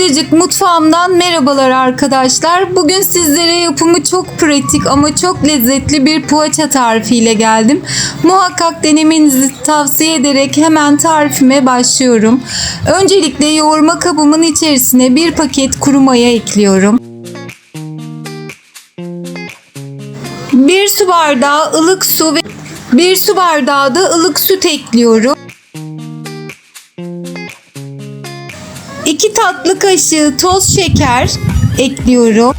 Sıcacık mutfağımdan merhabalar arkadaşlar. Bugün sizlere yapımı çok pratik ama çok lezzetli bir poğaça tarifiyle geldim. Muhakkak denemenizi tavsiye ederek hemen tarifime başlıyorum. Öncelikle yoğurma kabımın içerisine bir paket kuru maya ekliyorum. Bir su bardağı ılık su ve bir su bardağı da ılık süt ekliyorum. 2 tatlı kaşığı toz şeker ekliyorum.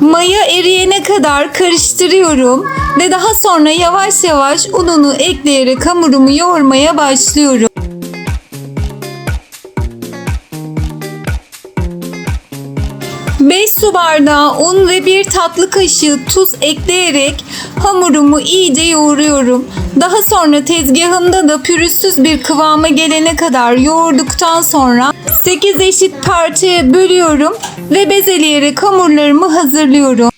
Maya eriyene kadar karıştırıyorum ve daha sonra yavaş yavaş ununu ekleyerek hamurumu yoğurmaya başlıyorum. Beş su bardağı un ve bir tatlı kaşığı tuz ekleyerek hamurumu iyice yoğuruyorum. Daha sonra tezgahımda da pürüzsüz bir kıvama gelene kadar yoğurduktan sonra 8 eşit parçaya bölüyorum ve bezeleyerek hamurlarımı hazırlıyorum.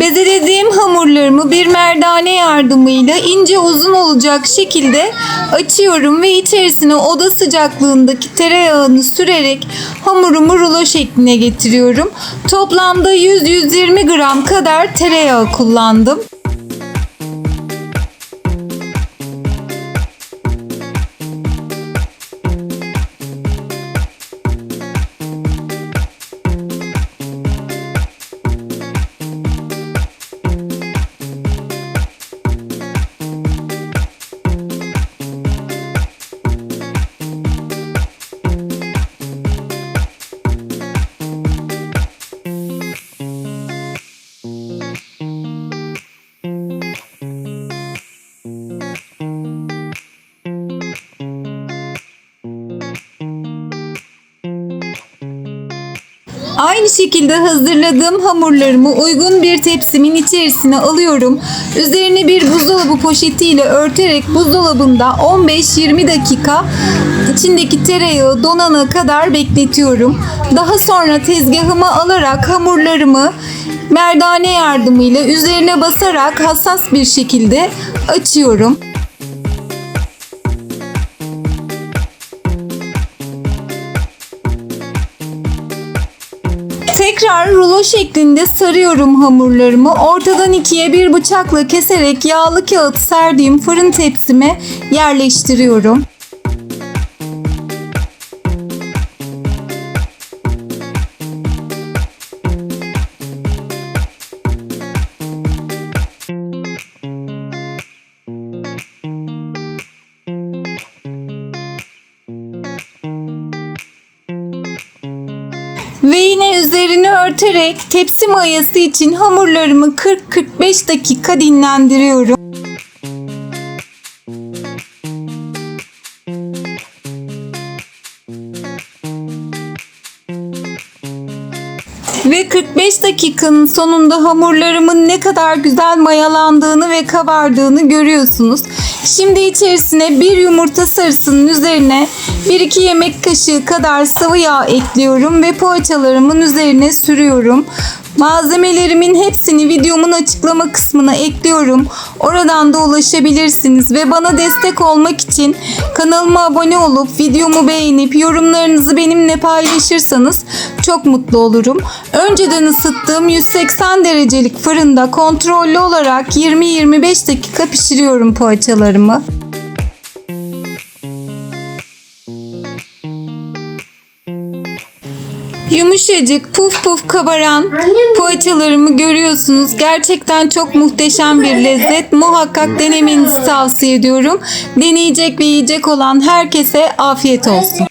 Bezelediğim hamurlarımı bir merdane yardımıyla ince uzun olacak şekilde açıyorum ve içerisine oda sıcaklığındaki tereyağını sürerek hamurumu rulo şekline getiriyorum. Toplamda 100-120 gram kadar tereyağı kullandım. Aynı şekilde hazırladığım hamurlarımı uygun bir tepsimin içerisine alıyorum. Üzerine bir buzdolabı poşetiyle örterek buzdolabında 15-20 dakika içindeki tereyağı donana kadar bekletiyorum. Daha sonra tezgahıma alarak hamurlarımı merdane yardımıyla üzerine basarak hassas bir şekilde açıyorum. Tekrar rulo şeklinde sarıyorum hamurlarımı. Ortadan ikiye bir bıçakla keserek yağlı kağıt serdiğim fırın tepsime yerleştiriyorum. Ve yine üzerini örterek tepsi mayası için hamurlarımı 40-45 dakika dinlendiriyorum. Ve 45 dakikanın sonunda hamurlarımın ne kadar güzel mayalandığını ve kabardığını görüyorsunuz. Şimdi içerisine bir yumurta sarısının üzerine 1-2 yemek kaşığı kadar sıvı yağ ekliyorum ve poğaçalarımın üzerine sürüyorum. Malzemelerimin hepsini videomun açıklama kısmına ekliyorum. Oradan da ulaşabilirsiniz ve bana destek olmak için kanalıma abone olup videomu beğenip yorumlarınızı benimle paylaşırsanız çok mutlu olurum. Önceden ısıttığım 180 derecelik fırında kontrollü olarak 20-25 dakika pişiriyorum poğaçalarımı. Yumuşacık puf puf kabaran poğaçalarımı görüyorsunuz. Gerçekten çok muhteşem bir lezzet. Muhakkak denemenizi tavsiye ediyorum. Deneyecek ve yiyecek olan herkese afiyet olsun.